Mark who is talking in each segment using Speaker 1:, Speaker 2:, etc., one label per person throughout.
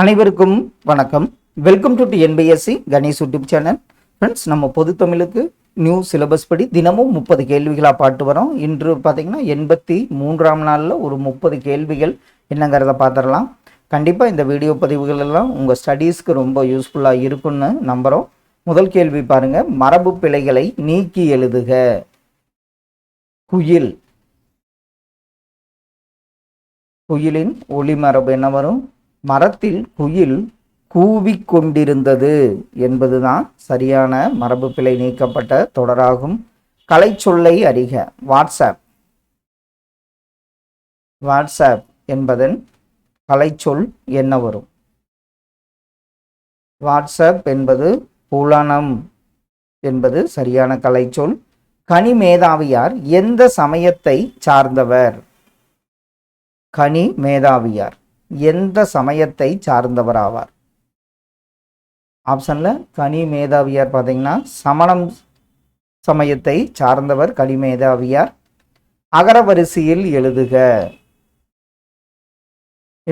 Speaker 1: அனைவருக்கும் வணக்கம். Welcome to NPSC Ganesh YouTube channel friends நம்ம பொது தமிழுக்கு நியூ சிலபஸ் படி தினமும் முப்பது கேள்விகளாக பாட்டு வரோம். இன்று பார்த்தீங்கன்னா எண்பத்தி மூன்றாம் நாளில் ஒரு முப்பது கேள்விகள் என்னங்கிறத பார்த்துடலாம். கண்டிப்பாக இந்த வீடியோ பதிவுகள் எல்லாம் உங்கள் ஸ்டடீஸ்க்கு ரொம்ப யூஸ்ஃபுல்லாக இருக்குன்னு நம்புகிறோம் முதல் கேள்வி பாருங்கள் மரபு பிழைகளை நீக்கி எழுதுக. குயில். குயிலின் ஒளிமரபு என்ன வரும்? மரத்தில் குயில் கூவிக் கொண்டிருந்தது என்பதுதான் சரியான மரபு பிழை நீக்கப்பட்ட தொடராகும். கலைச்சொல்லை அறிக. வாட்ஸ்அப். வாட்ஸ்அப் என்பதன் கலைச்சொல் என்ன வரும்? வாட்ஸ்அப் என்பது புலனம் என்பது சரியான கலைச்சொல். கனி மேதாவியார் எந்த சமயத்தை சார்ந்தவர்? கனி மேதாவியார். எந்த சமயத்தை சார்ந்தவராவார்? ஆப்ஷனில் கனி மேதாவியார் பார்த்தீங்கன்னா சமணம் சமயத்தை சார்ந்தவர் கனி மேதாவியார். அகரவரிசையில் எழுதுக.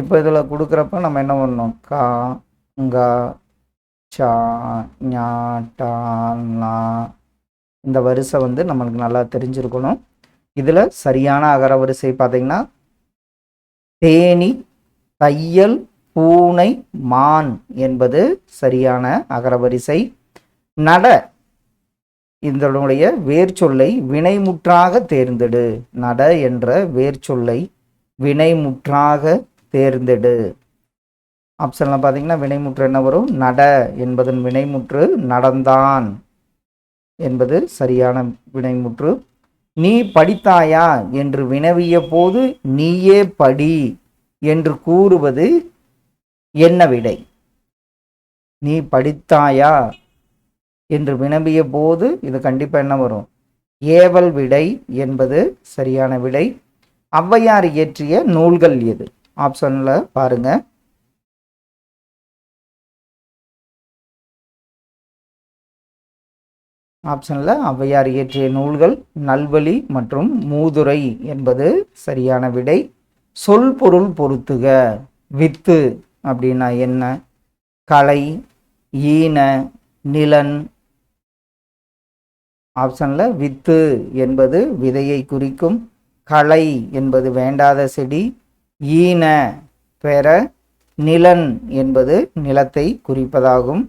Speaker 1: இப்போ இதில் கொடுக்குறப்ப நம்ம என்ன பண்ணணும்? கா கா சா ஞா டா நா இந்த வரிசை வந்து நம்மளுக்கு நல்லா தெரிஞ்சிருக்கணும். இதில் சரியான அகரவரிசை பார்த்தீங்கன்னா தேனி தையல் பூனை மான் என்பது சரியான அகரவரிசை நட இதனுடைய வேர்ச்சொல்லை வினைமுற்றாக தேர்ந்தெடு. நட என்ற வேர்ச்சொல்லை வினைமுற்றாக தேர்ந்தெடு. ஆப்ஷன்ல பார்த்தீங்கன்னா வினைமுற்று என்ன வரும்? நட என்பதன் வினைமுற்று நடந்தான் என்பது சரியான வினைமுற்று. நீ படித்தாயா? என்று வினவிய போது நீயே படி. என்று கூறுவது என்ன விடை? நீ படித்தாயா? என்று வினவிய போது இது கண்டிப்பாக என்ன வரும்? ஏவல் விடை என்பது சரியான விடை. ஔவையார் இயற்றிய நூல்கள் எது? ஆப்ஷனில் பாருங்க. ஆப்ஷனில் ஔவையார் இயற்றிய நூல்கள் நல்வழி மற்றும் மூதுரை என்பது சரியான விடை. சொல் பொருள் பொருத்துக. வித்து அப்படின்னா என்ன? கலை ஈன நிலன். ஆப்ஷனில் வித்து என்பது விதையை குறிக்கும். களை என்பது வேண்டாத செடி. ஈன பெற நிலன் என்பது நிலத்தை குறிப்பதாகும்.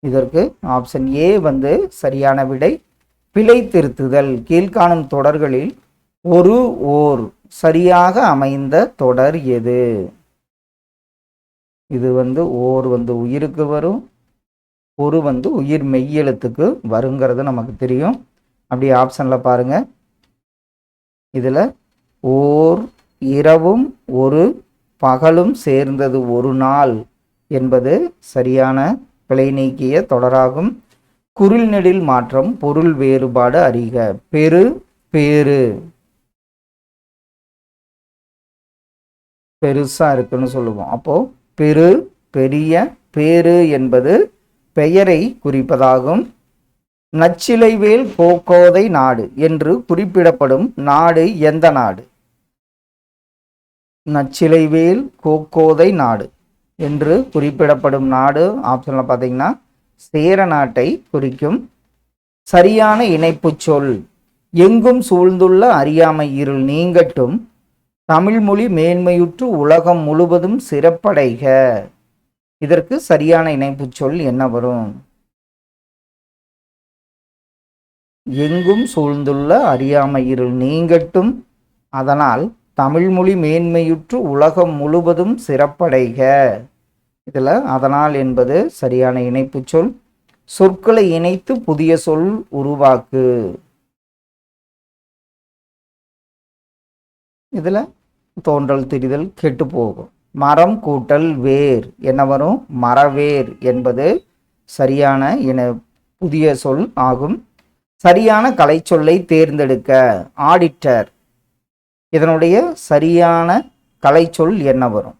Speaker 1: இதற்கு ஆப்ஷன் ஏ வந்து சரியான விடை. பிழை திருத்துதல் கீழ்காணும் தொடர்களில் ஒரு ஓர் சரியாக அமைந்த தொடர் எது? இது வந்து ஓர் வந்து உயிருக்கு வரும் ஒரு வந்து உயிர் மெய்யெழுத்துக்கு வருங்கிறது நமக்கு தெரியும். அப்படி ஆப்ஷனில் பாருங்க. இதில் ஓர் இரவும் ஒரு பகலும் சேர்ந்தது ஒரு நாள் என்பது சரியான பிழை நீக்கிய தொடராகும். குரில் நெடில் மாற்றம் பொருள் வேறுபாடு அறிக. பெரு பேரு பெருசா இருக்குன்னு சொல்லுவோம். அப்போ பெரு பெரிய பேரு என்பது பெயரை குறிப்பதாகும். நச்சிலைவேல் கோக்கோதை நாடு என்று குறிப்பிடப்படும் நாடு எந்த நாடு? நச்சிலைவேல் கோக்கோதை நாடு என்று குறிப்பிடப்படும் நாடு ஆப்ஷனில் பார்த்தீங்கன்னா சேர நாட்டை குறிக்கும். சரியான இணைப்பு சொல். எங்கும் சூழ்ந்துள்ள அறியாமை இருள் நீங்கட்டும். தமிழ்மொழி மேன்மையுற்று உலகம் முழுவதும் சிறப்படைக. இதற்கு சரியான இணைப்பு சொல் என்ன வரும்? எங்கும் சூழ்ந்துள்ள அறியாமை இருள் நீங்கட்டும் அதனால் தமிழ்மொழி மேன்மையுற்று உலகம் முழுவதும் சிறப்படைக. இதில் அதனால் என்பது சரியான இணைப்பு சொல். சொற்களை இணைத்து புதிய சொல் உருவாக்கு. இதில் தோன்றல் திரிதல் கெட்டு போகும். மரம் கூட்டல் வேர் என்ன வரும்? மரவேர் என்பது சரியான இன புதிய சொல் ஆகும். சரியான கலைச்சொல்லை தேர்ந்தெடுக்க ஆடிட்டர். இதனுடைய சரியான கலைச்சொல் என்ன வரும்?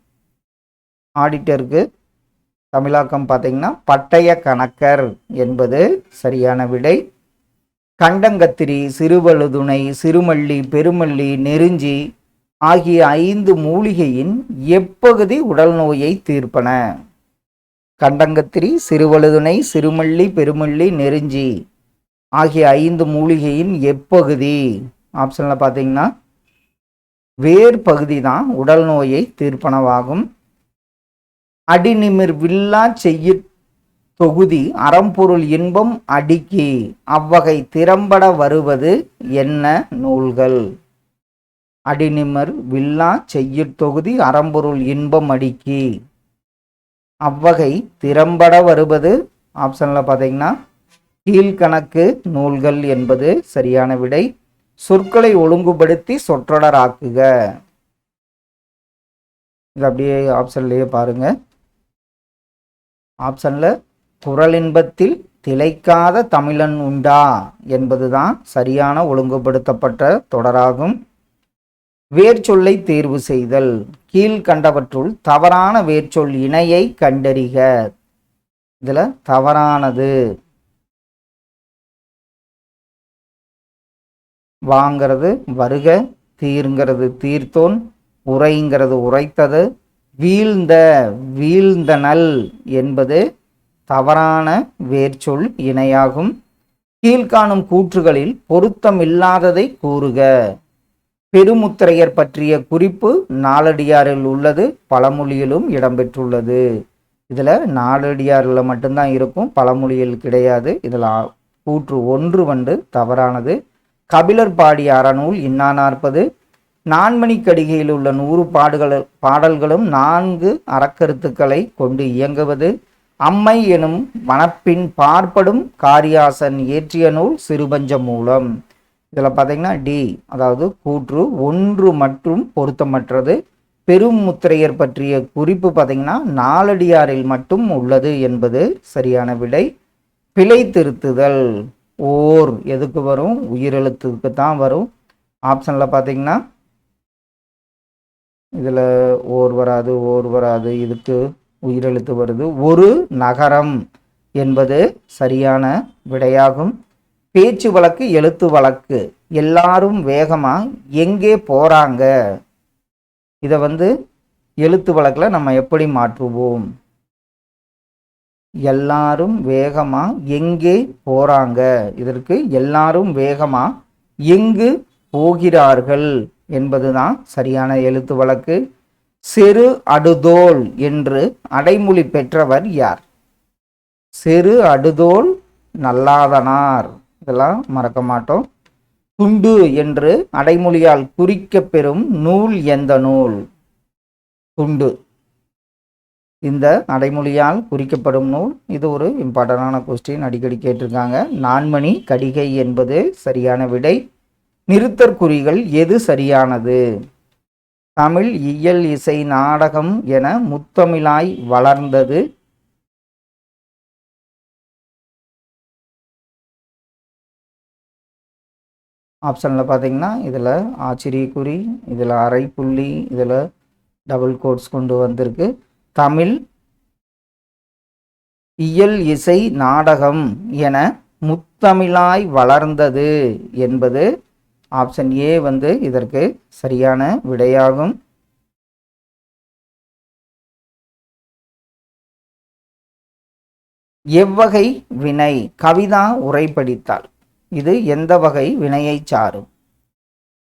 Speaker 1: ஆடிட்டருக்கு தமிழாக்கம் பார்த்தீங்கன்னா பட்டய கணக்கர் என்பது சரியான விடை. கண்டங்கத்திரி சிறுவழுதுணை சிறுமல்லி பெருமல்லி நெருஞ்சி ஆகிய ஐந்து மூலிகையின் எப்பகுதி உடல் நோயை தீர்ப்பன. கண்டங்கத்திரி சிறுவழுதுணை சிறுமல்லி பெருமல்லி நெருஞ்சி ஆகிய ஐந்து மூலிகையின் எப்பகுதி? ஆப்ஷனில் பார்த்தீங்கன்னா வேர் பகுதி தான் உடல் நோயை தீர்ப்பனவாகும். அடிநிமிர் வில்லா செய்ய தொகுதி அறம்பொருள் இன்பம் அடுக்கி. அவ்வகை திறம்பட வருவது என்ன நூல்கள்? அடிநிமர் வில்லா செய்யுட் தொகுதி அறம்பொருள் இன்பம் அடுக்கி. அவ்வகை திறம்பட வருவது ஆப்ஷனில் பார்த்தீங்கன்னா கீழ்கணக்கு நூல்கள் என்பது சரியான விடை. சொற்களை ஒழுங்குபடுத்தி சொற்றொடராக்குக இது அப்படியே ஆப்ஷன்லேயே பாருங்க. ஆப்ஷனில் குரலின்பத்தில் திளைக்காத தமிழன் உண்டா என்பதுதான் சரியான ஒழுங்குபடுத்தப்பட்ட தொடராகும். வேர்ச்சொல்லை தேர்வு செய்தல். கீழ்கண்டவற்றுள் தவறான வேர்ச்சொல் இணையை கண்டறிக. இதில் தவறானது. வாங்கிறது வருக தீர்ங்கிறது தீர்த்தோன் உரைங்கிறது உரைத்தது வீழ்ந்த வீழ்ந்தனல் என்பது தவறான வேர்ச்சொல் இணையாகும். கீழ்காணும் கூற்றுகளில் பொருத்தமில்லாததை கூறுக. பெருமுத்திரையர் பற்றிய குறிப்பு நாலடியாரில் உள்ளது பழமொழியிலும் இடம்பெற்றுள்ளது. இதில் நாலடியாரில் மட்டும்தான் இருக்கும் பழமொழியில் கிடையாது. இதில் கூற்று ஒன்று வந்து தவறானது. கபிலர் பாடிய அறநூல் இன்னா நாற்பது நான்மணி கடிகையில் உள்ள நூறு பாடுகள் பாடல்களும் நான்கு அறக்கருத்துக்களை கொண்டு இயங்குவது. அம்மை எனும் மணப்பின் பார்ப்படும் காரியாசன் இயற்றிய நூல் சிறுபஞ்ச மூலம். இதில் பார்த்தீங்கன்னா டி அதாவது கூற்று ஒன்று மற்றும் பொருத்தமற்றது. பெரும் முத்திரையர் பற்றிய குறிப்பு பார்த்தீங்கன்னா நாலடியாரில் மட்டும் உள்ளது என்பது சரியான விடை. பிழை திருத்துதல் ஓர் எதுக்கு வரும்? உயிரெழுத்துக்கு தான் வரும். ஆப்ஷனில் பார்த்தீங்கன்னா இதில் ஓர் வராது ஓர் வராது இதுக்கு உயிரெழுத்து வருது. ஒரு நகரம் என்பது சரியான விடையாகும். பேச்சு வழக்கு எழுத்து வழக்கு. எல்லாரும் வேகமாக எங்கே போகிறாங்க இதை வந்து எழுத்து வழக்கில் நம்ம எப்படி மாற்றுவோம்? எல்லாரும் வேகமாக எங்கே போகிறாங்க இதற்கு எல்லாரும் வேகமாக எங்கு போகிறார்கள்? என்பதுதான் சரியான எழுத்து வழக்கு. செரு அடுதோல் என்று அடைமொழி பெற்றவர் யார்? செரு அடுதோல் நல்லாதனார். இதெல்லாம் மறக்க மாட்டோம். துண்டு என்று அடைமொழியால் குறிக்கப்பெறும் நூல் எந்த நூல்? துண்டு. இந்த அடைமொழியால் குறிக்கப்படும் நூல். இது ஒரு இம்பார்ட்டண்டான கொஸ்டின் அடிக்கடி கேட்டிருக்காங்க. நான்மணி கடிகை என்பது சரியான விடை. நிறுத்தற்குறிகள் எது சரியானது? தமிழ் இயல் இசை நாடகம் என முத்தமிழாய் வளர்ந்தது ஆப்ஷனில் பார்த்தீங்கன்னா இதில் ஆச்சரியக்குறி இதில் அரை புள்ளி இதில் டபுள் கோட்ஸ் கொண்டு வந்திருக்கு. தமிழ் இயல் இசை நாடகம் என முத்தமிழாய் வளர்ந்தது என்பது ஆப்ஷன் ஏ வந்து இதற்கு சரியான விடையாகும். எவ்வகை வினை கவிதா உரைப்படித்தாள். இது எந்த வகை வினையை சாரும்?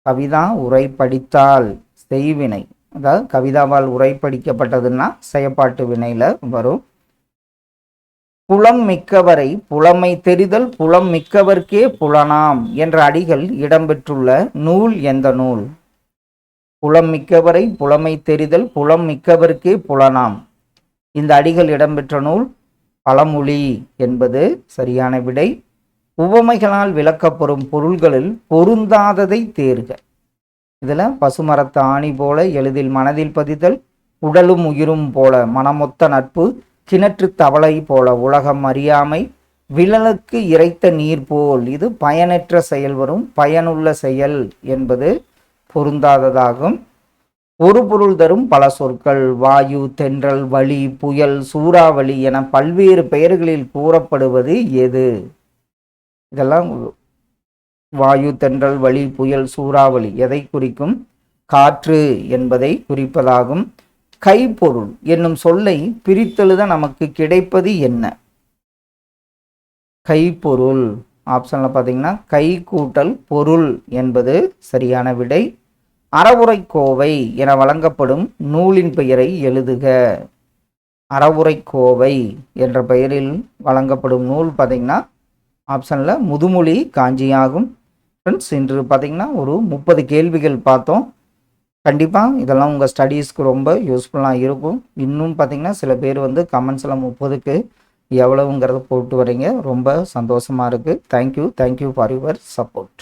Speaker 1: கவிதா உரை படித்தால் செய்வினை. அதாவது கவிதாவால் உரை படிக்கப்பட்டதுன்னா செயப்பாட்டு வினையில் வரும். புலம் மிக்கவரை புலமை தெரிதல் புலம் மிக்கவர்க்கே புலனாம் என்ற அடிகள் இடம்பெற்றுள்ள நூல் எந்த நூல்? புலம் மிக்கவரை புலமை தெரிதல் புலம் மிக்கவர்க்கே புலனாம். இந்த அடிகள் இடம்பெற்ற நூல் பழமொழி என்பது சரியான விடை. உவமைகளால் விளக்கப்படும் பொருள்களில் பொருந்தாததை தேர்க. இதில் பசுமரத்து ஆணி போல எளிதில் மனதில் பதிதல் உடலும் உயிரும் போல மனமொத்த நட்பு கிணற்று தவளை போல உலகம் அறியாமை விழலுக்கு இறைத்த நீர் போல் இது பயனற்ற செயல் வரும் பயனுள்ள செயல் என்பது பொருந்தாததாகும். ஒரு பொருள் தரும் பல சொற்கள் வாயு தென்றல் வலி புயல் சூறாவளி என பல்வேறு பெயர்களில் கூறப்படுவது எது? இதெல்லாம் வாயு தென்றல் வழி புயல் சூறாவளி எதை குறிக்கும்? காற்று என்பதை குறிப்பதாகும். கைப்பொருள் என்னும் சொல்லை பிரித்தெழுத நமக்கு கிடைப்பது என்ன? கைப்பொருள். ஆப்ஷனில் பார்த்தீங்கன்னா கை கூட்டல் பொருள் என்பது சரியான விடை. அறவுரைக்கோவை என வழங்கப்படும் நூலின் பெயரை எழுதுக. அறவுரைக்கோவை என்ற பெயரில் வழங்கப்படும் நூல் பார்த்தீங்கன்னா ஆப்ஷனில் முதுமொழி காஞ்சியாகும். ஃப்ரெண்ட்ஸ் இன்று பார்த்தீங்கன்னா ஒரு முப்பது கேள்விகள் பார்த்தோம். கண்டிப்பாக இதெல்லாம் உங்கள் ஸ்டடீஸ்க்கு ரொம்ப யூஸ்ஃபுல்லாக இருக்கும். இன்னும் பார்த்தீங்கன்னா சில பேர் வந்து கமெண்ட்ஸில் முப்பதுக்கு எவ்வளவுங்கிறத போட்டு வரீங்க. ரொம்ப சந்தோஷமாக இருக்குது thank you thank you for your support